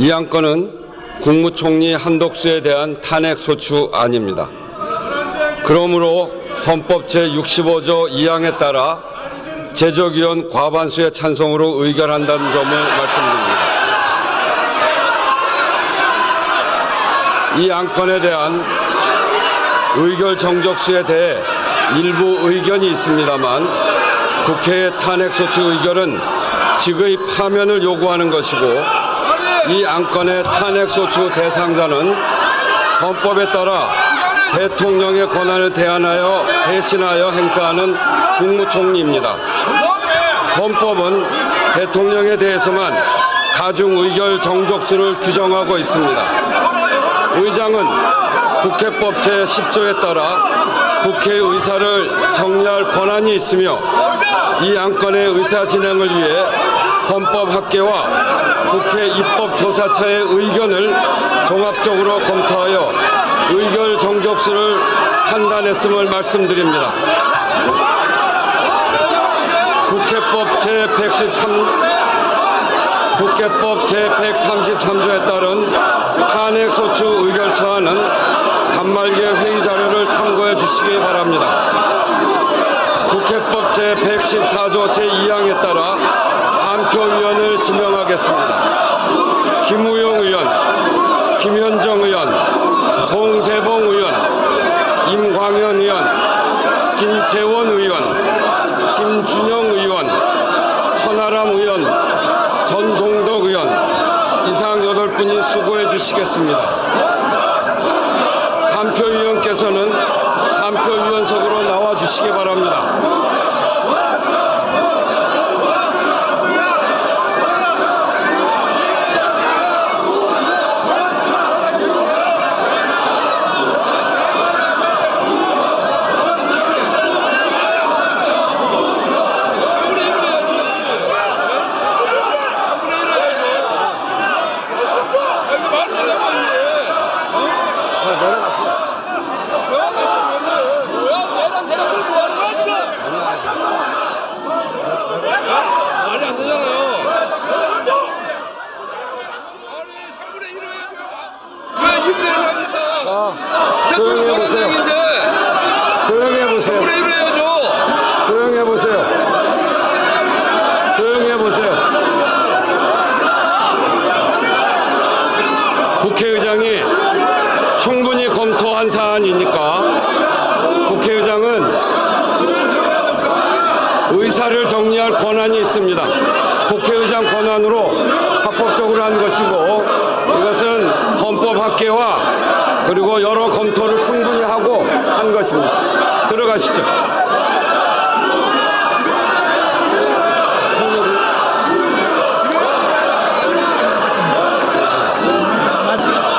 이 안건은 국무총리 한독수에 대한 탄핵 소추 안입니다. 그러므로 헌법 제65조 2항에 따라 제적위원 과반수의 찬성으로 의결한다는 점을 말씀드립니다. 이 안건에 대한 의결 정적수에 대해 일부 의견이 있습니다만 국회의 탄핵소추 의결은 직의 파면을 요구하는 것이고 이 안건의 탄핵소추 대상자는 헌법에 따라 대통령의 권한을 대안하여 대신하여 행사하는 국무총리입니다. 헌법은 대통령에 대해서만 가중 의결 정족수를 규정하고 있습니다. 의장은 국회법 제10조에 따라 국회 의사를 정리할 권한이 있으며 이 안건의 의사 진행을 위해 헌법학계와 국회 입법조사처의 의견을 종합적으로 검토하여 의결 정족수를 판단했음을 말씀드립니다. 국회법 제113 국회법 제133조에 따른 탄핵소추 의결 사안은 단말기의 회의 자료를 참고해 주시기 바랍니다. 국회법 제114조 제2항에 따라 하겠습니다. 김우용 의원, 김현정 의원, 송재봉 의원, 임광현 의원, 김재원 의원, 김준영 의원, 천하람 의원, 전종덕 의원 이상 여덟 분이 수고해 주시겠습니다. 단표위원께서는 단표위원석으로 나와 주시기 바랍니다. 말이 안 되잖아요. 아니, 3분의 1을 해줘요. 왜 2분의 1을 합니까? 조용히 해보세요. 인데 조용히 해보세요. 3분의 1을 해야죠. 조용히 해보세요. 조용히 해보세요. 국회의장이 충분히 검토한 사안이니까 국회의장은 의사를 정리할 권한이 있습니다. 국회의장 권한으로 합법적으로 한 것이고 이것은 헌법 학계와 그리고 여러 검토를 충분히 하고 한 것입니다. 들어가시죠.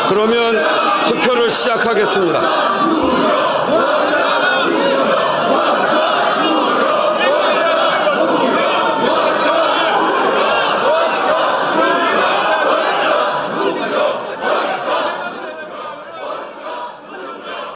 그러면 투표를 시작하겠습니다.